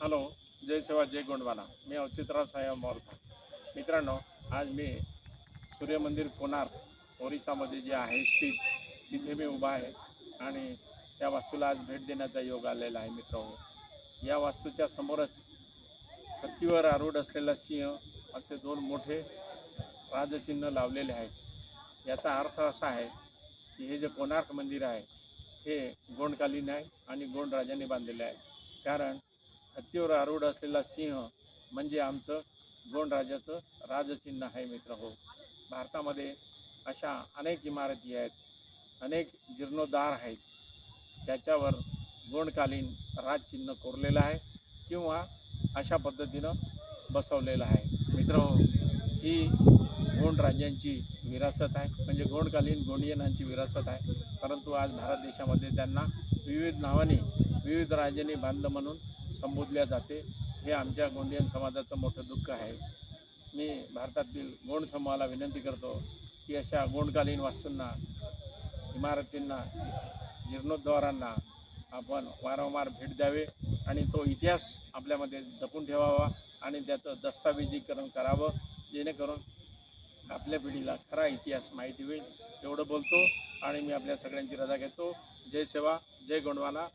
Hello जय सेवा जय गोंडवाना. मी अवचितराव साहेब मोरका मित्रांनो आज मी सूर्यमंदिर कोणार्क ओरिसामध्ये जे आहे स्थित तिथे मी उभा आहे आणि त्या वास्तूला आज भेट देण्याचा योग आलेला आहे मित्र या वास्तूच्या समोरच हत्तीवर आरूढ असलेला सिंह असे दोन मोठे राजचिन्ह लावलेले आहेत. याचा अर्थ असा आहे की हे जे कोणार्क मंदिर आहे हे गोंडकालीन आहे आणि गोंड राजाने बांधलेले आहे. कारण हत्तीवर आरूढ असलेला सिंह म्हणजे आमचं गोंड राजाचं राजचिन्ह आहे मित्र हो. भारतामध्ये अशा अनेक इमारती आहेत अनेक जीर्णोद्धार आहेत. त्याच्यावर गोंडकालीन राजचिन्ह कोरलेलं आहे किंवा अशा पद्धतीनं बसवलेलं आहे. मित्र हो, ही गोंड राज्यांची विरासत आहे. म्हणजे गोंडकालीन गोंडियनांची विरासत आहे. परंतु आज भारत देशामध्ये त्यांना विविध नावाने विविध राज्यांनी बांधलं म्हणून संबोधल्या जाते. हे आमच्या गोंडियन समाजाचं मोठं दुःख आहे. मी भारतातील गोंड समूहाला विनंती करतो की अशा गोंडकालीन वास्तूंना इमारतींना जीर्णोद्धारांना आपण वारंवार भेट द्यावे आणि तो इतिहास आपल्यामध्ये जपून ठेवावा आणि त्याचं दस्तावेजीकरण करावं जेणेकरून आपल्या पिढीला खरा इतिहास माहिती होईल. एवढं बोलतो आणि मी आपल्या सगळ्यांची रजा घेतो. जय सेवा जय गोंडवाना.